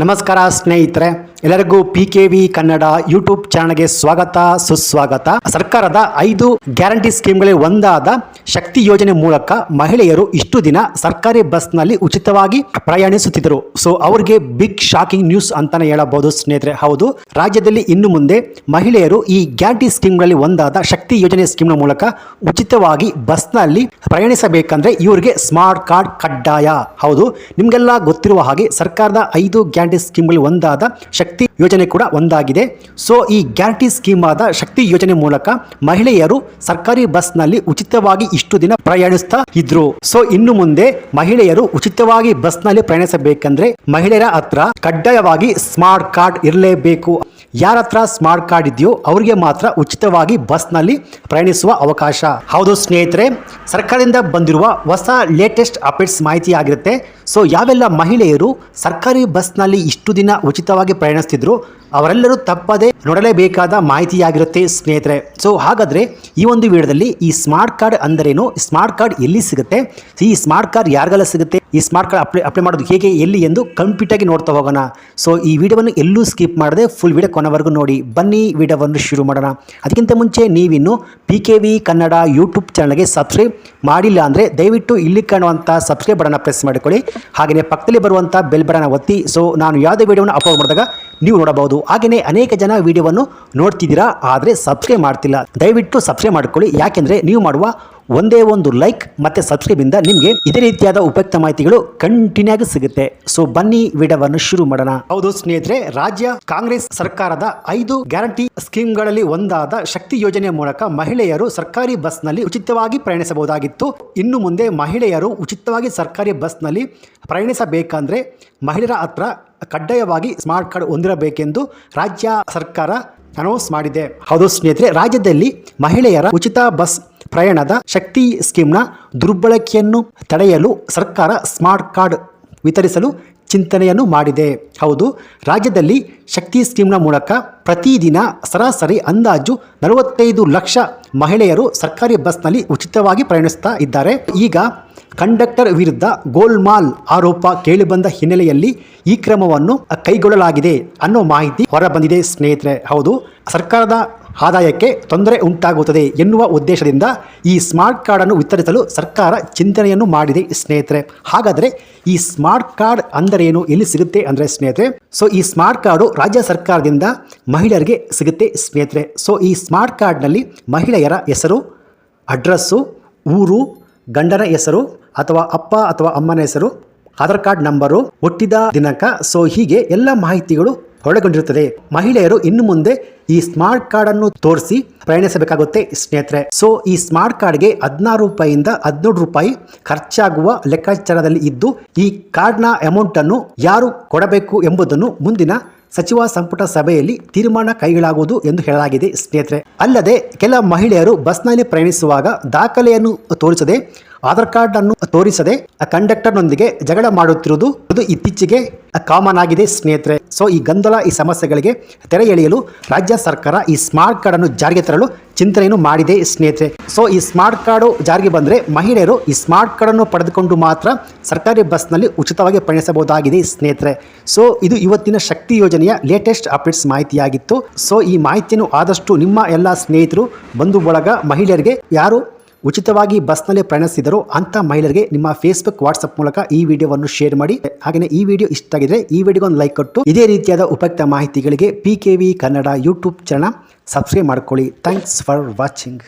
ನಮಸ್ಕಾರ ಸ್ನೇಹಿತರೆ. ಎಲ್ಲರಿಗೂ P K V Kannada YouTube ಚಾನಲ್ಗೆ ಸ್ವಾಗತ, ಸುಸ್ವಾಗತ. ಸರ್ಕಾರದ ಐದು ಗ್ಯಾರಂಟಿ ಸ್ಕೀಮ್ಗಳಲ್ಲಿ ಒಂದಾದ ಶಕ್ತಿ ಯೋಜನೆ ಮೂಲಕ ಮಹಿಳೆಯರು ಇಷ್ಟು ದಿನ ಸರ್ಕಾರಿ ಬಸ್ನಲ್ಲಿ ಉಚಿತವಾಗಿ ಪ್ರಯಾಣಿಸುತ್ತಿದ್ದರು. ಸೊ ಅವರಿಗೆ ಬಿಗ್ ಶಾಕಿಂಗ್ ನ್ಯೂಸ್ ಅಂತಾನೆ ಹೇಳಬಹುದು ಸ್ನೇಹಿತರೆ. ಹೌದು, ರಾಜ್ಯದಲ್ಲಿ ಇನ್ನು ಮುಂದೆ ಮಹಿಳೆಯರು ಈ ಗ್ಯಾರಂಟಿ ಸ್ಕೀಮ್ಗಳಲ್ಲಿ ಒಂದಾದ ಶಕ್ತಿ ಯೋಜನೆ ಸ್ಕೀಮ್ನ ಮೂಲಕ ಉಚಿತವಾಗಿ ಬಸ್ನಲ್ಲಿ ಪ್ರಯಾಣಿಸಬೇಕಂದ್ರೆ ಇವರಿಗೆ ಸ್ಮಾರ್ಟ್ ಕಾರ್ಡ್ ಕಡ್ಡಾಯ. ಹೌದು, ನಿಮಗೆಲ್ಲ ಗೊತ್ತಿರುವ ಹಾಗೆ ಸರ್ಕಾರದ ಐದು ಗ್ಯಾರಂಟಿ ಸ್ಕೀಮ್ಗಳಲ್ಲಿ ಒಂದಾದ ಯೋಜನೆ ಕೂಡ ಒಂದಾಗಿದೆ. ಸೊ, ಈ ಗ್ಯಾರಂಟಿ ಸ್ಕೀಮ್ ಆದ ಶಕ್ತಿ ಯೋಜನೆ ಮೂಲಕ ಮಹಿಳೆಯರು ಸರ್ಕಾರಿ ಬಸ್ನಲ್ಲಿ ಉಚಿತವಾಗಿ ಇಷ್ಟು ದಿನ ಪ್ರಯಾಣಿಸ್ತಾ ಇದ್ರು. ಸೊ, ಇನ್ನು ಮುಂದೆ ಮಹಿಳೆಯರು ಉಚಿತವಾಗಿ ಬಸ್ನಲ್ಲಿ ಪ್ರಯಾಣಿಸಬೇಕಂದ್ರೆ ಮಹಿಳೆಯರ ಹತ್ರ ಕಡ್ಡಾಯವಾಗಿ ಸ್ಮಾರ್ಟ್ ಕಾರ್ಡ್ ಇರಲೇಬೇಕು. ಯಾರ ಹತ್ರ ಸ್ಮಾರ್ಟ್ ಕಾರ್ಡ್ ಇದೆಯೋ ಅವರಿಗೆ ಮಾತ್ರ ಉಚಿತವಾಗಿ ಬಸ್ನಲ್ಲಿ ಪ್ರಯಾಣಿಸುವ ಅವಕಾಶ. ಹೌದು ಸ್ನೇಹಿತರೆ, ಸರ್ಕಾರದಿಂದ ಬಂದಿರುವ ಹೊಸ ಲೇಟೆಸ್ಟ್ ಅಪ್ಡೇಟ್ಸ್ ಮಾಹಿತಿ ಆಗಿರುತ್ತೆ. ಸೊ, ಯಾವೆಲ್ಲ ಮಹಿಳೆಯರು ಸರ್ಕಾರಿ ಬಸ್ನಲ್ಲಿ ಇಷ್ಟು ದಿನ ಉಚಿತವಾಗಿ ಪ್ರಯಾಣಿಸ್ತಿದ್ರು ಅವರೆಲ್ಲರೂ ತಪ್ಪದೆ ನೋಡಲೇಬೇಕಾದ ಮಾಹಿತಿಯಾಗಿರುತ್ತೆ ಸ್ನೇಹಿತರೆ. ಸೊ ಹಾಗಾದರೆ ಈ ಒಂದು ವಿಡಿಯೋದಲ್ಲಿ ಈ ಸ್ಮಾರ್ಟ್ ಕಾರ್ಡ್ ಅಂದರೇನು? ಸ್ಮಾರ್ಟ್ ಕಾರ್ಡ್ ಎಲ್ಲಿ ಸಿಗುತ್ತೆ? ಈ ಸ್ಮಾರ್ಟ್ ಕಾರ್ಡ್ ಯಾರಿಗೆಲ್ಲ ಸಿಗುತ್ತೆ? ಈ ಸ್ಮಾರ್ಟ್ ಕಾರ್ಡ್ ಅಪ್ಲೈ ಅಪ್ಲೈ ಮಾಡೋದು ಹೇಗೆ, ಎಲ್ಲಿ ಎಂದು ಕಂಪ್ಲೀಟಾಗಿ ನೋಡ್ತಾ ಹೋಗೋಣ. ಸೊ ಈ ವಿಡಿಯೋವನ್ನು ಎಲ್ಲೂ ಸ್ಕಿಪ್ ಮಾಡದೆ ಫುಲ್ ವಿಡಿಯೋ ಕೊನೆವರೆಗೂ ನೋಡಿ. ಬನ್ನಿ, ವಿಡಿಯೋವನ್ನು ಶುರು ಮಾಡೋಣ. ಅದಕ್ಕಿಂತ ಮುಂಚೆ ನೀವಿನ್ನು P K V Kannada YouTube ಚಾನಲ್ಗೆ ಸಬ್ಸ್ಕ್ರೈಬ್ ಮಾಡಿಲ್ಲ ಅಂದರೆ ದಯವಿಟ್ಟು ಇಲ್ಲಿ ಕಾಣುವಂಥ ಸಬ್ಸ್ಕ್ರೈಬ್ ಬಟನ್ನ ಪ್ರೆಸ್ ಮಾಡಿಕೊಳ್ಳಿ. ಹಾಗೆಯೇ ಪಕ್ಕದಲ್ಲಿ ಬರುವಂಥ ಬೆಲ್ ಬಟನ್ನ ಒತ್ತಿ. ಸೊ ನಾನು ಯಾವುದೇ ವಿಡಿಯೋವನ್ನು ಅಪ್ಲೋಡ್ ಮಾಡಿದಾಗ ನೀವು ನೋಡಬಹುದು. ಹಾಗೆಯೇ ಅನೇಕ ಜನ ವಿಡಿಯೋವನ್ನು ನೋಡ್ತಿದ್ದೀರಾ, ಆದರೆ ಸಬ್ಸ್ಕ್ರೈಬ್ ಮಾಡ್ತಿಲ್ಲ. ದಯವಿಟ್ಟು ಸಬ್ಸ್ಕ್ರೈಬ್ ಮಾಡಿಕೊಳ್ಳಿ. ಯಾಕೆಂದರೆ ನೀವು ಮಾಡುವ ಒಂದೇ ಒಂದು ಲೈಕ್ ಮತ್ತೆ ಸಬ್ಸ್ಕ್ರೈಬ್ ಇಂದ ನಿಮಗೆ ಇದೇ ರೀತಿಯಾದ ಉಪಯುಕ್ತ ಮಾಹಿತಿಗಳು ಕಂಟಿನ್ಯೂ ಆಗಿ ಸಿಗುತ್ತೆ. ಸೊ ಬನ್ನಿ ವಿಡಿಯೋವನ್ನು ಶುರು ಮಾಡೋಣ. ಹೌದು ಸ್ನೇಹಿತರೆ, ರಾಜ್ಯ ಕಾಂಗ್ರೆಸ್ ಸರ್ಕಾರದ ಐದು ಗ್ಯಾರಂಟಿ ಸ್ಕೀಮ್ಗಳಲ್ಲಿ ಒಂದಾದ ಶಕ್ತಿ ಯೋಜನೆ ಮೂಲಕ ಮಹಿಳೆಯರು ಸರ್ಕಾರಿ ಬಸ್ನಲ್ಲಿ ಉಚಿತವಾಗಿ ಪ್ರಯಾಣಿಸಬಹುದಾಗಿತ್ತು. ಇನ್ನು ಮುಂದೆ ಮಹಿಳೆಯರು ಉಚಿತವಾಗಿ ಸರ್ಕಾರಿ ಬಸ್ನಲ್ಲಿ ಪ್ರಯಾಣಿಸಬೇಕಂದ್ರೆ ಮಹಿಳೆಯರ ಹತ್ರ ಕಡ್ಡಾಯವಾಗಿ ಸ್ಮಾರ್ಟ್ ಕಾರ್ಡ್ ಹೊಂದಿರಬೇಕೆಂದು ರಾಜ್ಯ ಸರ್ಕಾರ ಅನೌನ್ಸ್ ಮಾಡಿದೆ. ಹೌದು ಸ್ನೇಹಿತರೆ, ರಾಜ್ಯದಲ್ಲಿ ಮಹಿಳೆಯರ ಉಚಿತ ಬಸ್ ಪ್ರಯಾಣದ ಶಕ್ತಿ ಸ್ಕೀಮ್ನ ದುರ್ಬಳಕೆಯನ್ನು ತಡೆಯಲು ಸರ್ಕಾರ ಸ್ಮಾರ್ಟ್ ಕಾರ್ಡ್ ವಿತರಿಸಲು ಚಿಂತನೆಯನ್ನು ಮಾಡಿದೆ. ಹೌದು, ರಾಜ್ಯದಲ್ಲಿ ಶಕ್ತಿ ಸ್ಕೀಮ್ನ ಮೂಲಕ ಪ್ರತಿದಿನ ಸರಾಸರಿ ಅಂದಾಜು ನಲವತ್ತೈದು ಲಕ್ಷ ಮಹಿಳೆಯರು ಸರ್ಕಾರಿ ಬಸ್ನಲ್ಲಿ ಉಚಿತವಾಗಿ ಪ್ರಯಾಣಿಸ್ತಾ ಇದ್ದಾರೆ. ಈಗ ಕಂಡಕ್ಟರ್ ವಿರುದ್ಧ ಗೋಲ್ಮಾಲ್ ಆರೋಪ ಕೇಳಿಬಂದ ಹಿನ್ನೆಲೆಯಲ್ಲಿ ಈ ಕ್ರಮವನ್ನು ಕೈಗೊಳ್ಳಲಾಗಿದೆ ಅನ್ನೋ ಮಾಹಿತಿ ಹೊರಬಂದಿದೆ ಸ್ನೇಹಿತರೆ. ಹೌದು, ಸರ್ಕಾರದ ಆದಾಯಕ್ಕೆ ತೊಂದರೆ ಉಂಟಾಗುತ್ತದೆ ಎನ್ನುವ ಉದ್ದೇಶದಿಂದ ಈ ಸ್ಮಾರ್ಟ್ ಕಾರ್ಡನ್ನು ವಿತರಿಸಲು ಸರ್ಕಾರ ಚಿಂತನೆಯನ್ನು ಮಾಡಿದೆ ಸ್ನೇಹಿತರೆ. ಹಾಗಾದರೆ ಈ ಸ್ಮಾರ್ಟ್ ಕಾರ್ಡ್ ಅಂದರೇನು? ಎಲ್ಲಿ ಸಿಗುತ್ತೆ ಅಂದರೆ ಸ್ನೇಹಿತರೆ? ಸೊ ಈ ಸ್ಮಾರ್ಟ್ ಕಾರ್ಡು ರಾಜ್ಯ ಸರ್ಕಾರದಿಂದ ಮಹಿಳೆಯರಿಗೆ ಸಿಗುತ್ತೆ ಸ್ನೇಹಿತರೆ. ಸೊ ಈ ಸ್ಮಾರ್ಟ್ ಕಾರ್ಡ್ನಲ್ಲಿ ಮಹಿಳೆಯರ ಹೆಸರು, ಅಡ್ರೆಸ್ಸು, ಊರು, ಗಂಡನ ಹೆಸರು, ಅಥವಾ ಅಪ್ಪ ಅಥವಾ ಅಮ್ಮನ ಹೆಸರು, ಆಧಾರ್ ಕಾರ್ಡ್ ನಂಬರು, ಹುಟ್ಟಿದ ದಿನಾಂಕ. ಸೊ ಹೀಗೆ ಎಲ್ಲ ಮಾಹಿತಿಗಳು ಒಳಗೊಂಡಿರುತ್ತದೆ. ಮಹಿಳೆಯರು ಇನ್ನು ಮುಂದೆ ಈ ಸ್ಮಾರ್ಟ್ ಕಾರ್ಡ್ ಅನ್ನು ತೋರಿಸಿ ಪ್ರಯಾಣಿಸಬೇಕಾಗುತ್ತೆ ಸ್ನೇಹಿತರೆ. ಸೊ ಈ ಸ್ಮಾರ್ಟ್ ಕಾರ್ಡ್ಗೆ ಹದಿನಾರು ರೂಪಾಯಿಯಿಂದ ಹದಿನೇಳು ರೂಪಾಯಿ ಖರ್ಚಾಗುವ ಲೆಕ್ಕಾಚಾರದಲ್ಲಿ ಇದ್ದು, ಈ ಕಾರ್ಡ್ನ ಅಮೌಂಟ್ ಅನ್ನು ಯಾರು ಕೊಡಬೇಕು ಎಂಬುದನ್ನು ಮುಂದಿನ ಸಚಿವ ಸಂಪುಟ ಸಭೆಯಲ್ಲಿ ತೀರ್ಮಾನ ಕೈಗೊಳ್ಳಾಗುವುದು ಎಂದು ಹೇಳಲಾಗಿದೆ ಸ್ನೇಹಿತರೆ. ಅಲ್ಲದೆ, ಕೆಲ ಮಹಿಳೆಯರು ಬಸ್ನಲ್ಲಿ ಪ್ರಯಾಣಿಸುವಾಗ ದಾಖಲೆಯನ್ನು ತೋರಿಸದೆ ಆಧಾರ್ ಕಾರ್ಡ್ ಅನ್ನು ತೋರಿಸದೆ ಕಂಡಕ್ಟರ್ನೊಂದಿಗೆ ಜಗಳ ಮಾಡುತ್ತಿರುವುದು ಇದು ಇತ್ತೀಚೆಗೆ ಕಾಮನ್ ಆಗಿದೆ, ಸ್ನೇಹಿತರೆ. ಸೊ ಈ ಗೊಂದಲ, ಈ ಸಮಸ್ಯೆಗಳಿಗೆ ತೆರೆ ಎಳೆಯಲು ರಾಜ್ಯ ಸರ್ಕಾರ ಈ ಸ್ಮಾರ್ಟ್ ಕಾರ್ಡ್ ಅನ್ನು ಜಾರಿಗೆ ತರಲು ಚಿಂತನೆಯನ್ನು ಮಾಡಿದೆ, ಸ್ನೇಹಿತರೆ. ಸೊ ಈ ಸ್ಮಾರ್ಟ್ ಕಾರ್ಡು ಜಾರಿಗೆ ಬಂದರೆ ಮಹಿಳೆಯರು ಈ ಸ್ಮಾರ್ಟ್ ಕಾರ್ಡನ್ನು ಪಡೆದುಕೊಂಡು ಮಾತ್ರ ಸರ್ಕಾರಿ ಬಸ್ನಲ್ಲಿ ಉಚಿತವಾಗಿ ಪಯಣಿಸಬಹುದಾಗಿದೆ ಸ್ನೇಹಿತರೆ. ಸೊ ಇದು ಇವತ್ತಿನ ಶಕ್ತಿ ಯೋಜನೆಯ ಲೇಟೆಸ್ಟ್ ಅಪ್ಡೇಟ್ಸ್ ಮಾಹಿತಿಯಾಗಿತ್ತು. ಸೊ ಈ ಮಾಹಿತಿಯನ್ನು ಆದಷ್ಟು ನಿಮ್ಮ ಎಲ್ಲ ಸ್ನೇಹಿತರು ಬಂಧು ಬಳಗ ಮಹಿಳೆಯರಿಗೆ, ಯಾರು ಉಚಿತವಾಗಿ ಬಸ್ನಲ್ಲಿ ಪ್ರಯಾಣಿಸಿದರು ಅಂಥ ಮಹಿಳೆಯರಿಗೆ ನಿಮ್ಮ ಫೇಸ್ಬುಕ್ ವಾಟ್ಸ್ಆಪ್ ಮೂಲಕ ಈ ವಿಡಿಯೋವನ್ನು ಶೇರ್ ಮಾಡಿ. ಹಾಗೆಯೇ ಈ ವಿಡಿಯೋ ಇಷ್ಟ ಆಗಿದ್ರೆ ಈ ವಿಡಿಯೋಗೆ ಒಂದು ಲೈಕ್ ಕೊಟ್ಟು. ಇದೇ ರೀತಿಯಾದ ಉಪಯುಕ್ತ ಮಾಹಿತಿಗಳಿಗೆ P K V Kannada YouTube channel subscribe ಮಾಡ್ಕೊಳ್ಳಿ. Thanks for watching